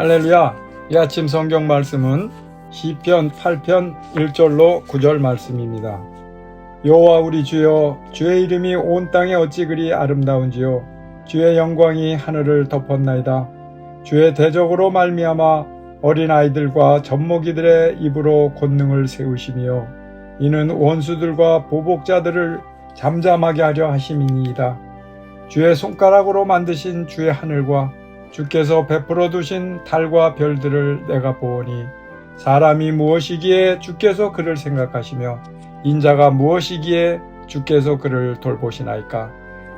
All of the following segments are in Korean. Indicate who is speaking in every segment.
Speaker 1: 할렐루야. 이 아침 성경 말씀은 시편 8편 1절로 9절 말씀입니다. 여호와 우리 주여 주의 이름이 온 땅에 어찌 그리 아름다운지요 주의 영광이 하늘을 덮었나이다. 주의 대적으로 말미암아 어린 아이들과 젖먹이들의 입으로 권능을 세우시며 이는 원수들과 보복자들을 잠잠하게 하려 하심이니이다. 주의 손가락으로 만드신 주의 하늘과 주께서 베풀어 두신 달과 별들을 내가 보오니 사람이 무엇이기에 주께서 그를 생각하시며 인자가 무엇이기에 주께서 그를 돌보시나이까?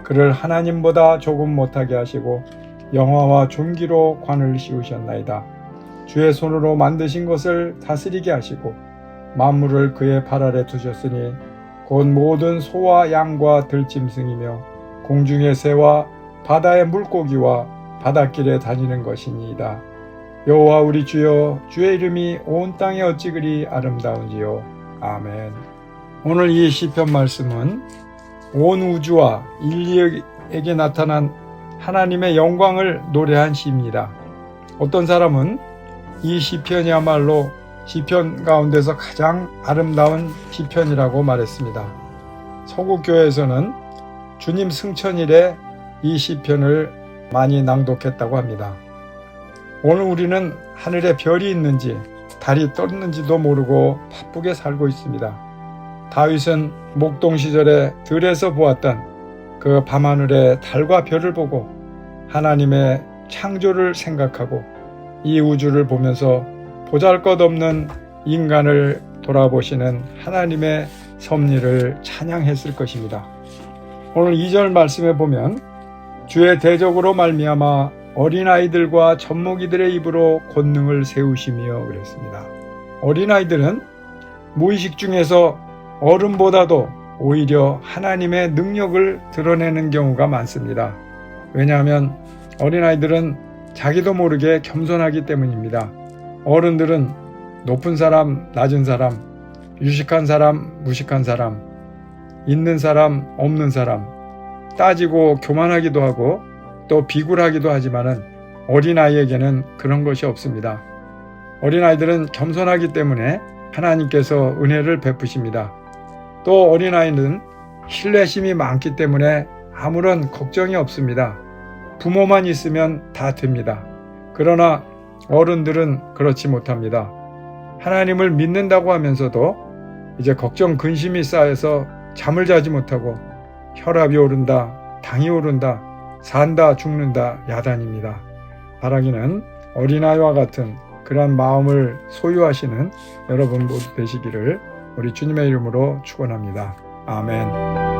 Speaker 1: 그를 하나님보다 조금 못하게 하시고 영화와 존귀로 관을 씌우셨나이다. 주의 손으로 만드신 것을 다스리게 하시고 만물을 그의 발 아래 두셨으니 곧 모든 소와 양과 들짐승이며 공중의 새와 바다의 물고기와 바닷길에 다니는 것이니이다. 여호와 우리 주여 주의 이름이 온 땅에 어찌 그리 아름다운지요. 아멘. 오늘 이 시편 말씀은 온 우주와 인류에게 나타난 하나님의 영광을 노래한 시입니다. 어떤 사람은 이 시편이야말로 시편 가운데서 가장 아름다운 시편이라고 말했습니다. 서구교회에서는 주님 승천일에 이 시편을 많이 낭독했다고 합니다. 오늘 우리는 하늘에 별이 있는지 달이 떴는지도 모르고 바쁘게 살고 있습니다. 다윗은 목동 시절에 들에서 보았던 그 밤하늘의 달과 별을 보고 하나님의 창조를 생각하고 이 우주를 보면서 보잘 것 없는 인간을 돌아보시는 하나님의 섭리를 찬양했을 것입니다. 오늘 2절 말씀에 보면 주의 대적으로 말미암아 어린아이들과 젖먹이들의 입으로 권능을 세우시며 그랬습니다. 어린아이들은 무의식 중에서 어른보다도 오히려 하나님의 능력을 드러내는 경우가 많습니다. 왜냐하면 어린아이들은 자기도 모르게 겸손하기 때문입니다. 어른들은 높은 사람, 낮은 사람, 유식한 사람, 무식한 사람, 있는 사람, 없는 사람, 따지고 교만하기도 하고 또 비굴하기도 하지만은 어린아이에게는 그런 것이 없습니다. 어린아이들은 겸손하기 때문에 하나님께서 은혜를 베푸십니다. 또 어린아이는 신뢰심이 많기 때문에 아무런 걱정이 없습니다. 부모만 있으면 다 됩니다. 그러나 어른들은 그렇지 못합니다. 하나님을 믿는다고 하면서도 이제 걱정 근심이 쌓여서 잠을 자지 못하고 혈압이 오른다, 당이 오른다, 산다, 죽는다, 야단입니다. 바라기는 어린아이와 같은 그러한 마음을 소유하시는 여러분 모두 되시기를 우리 주님의 이름으로 축원합니다. 아멘.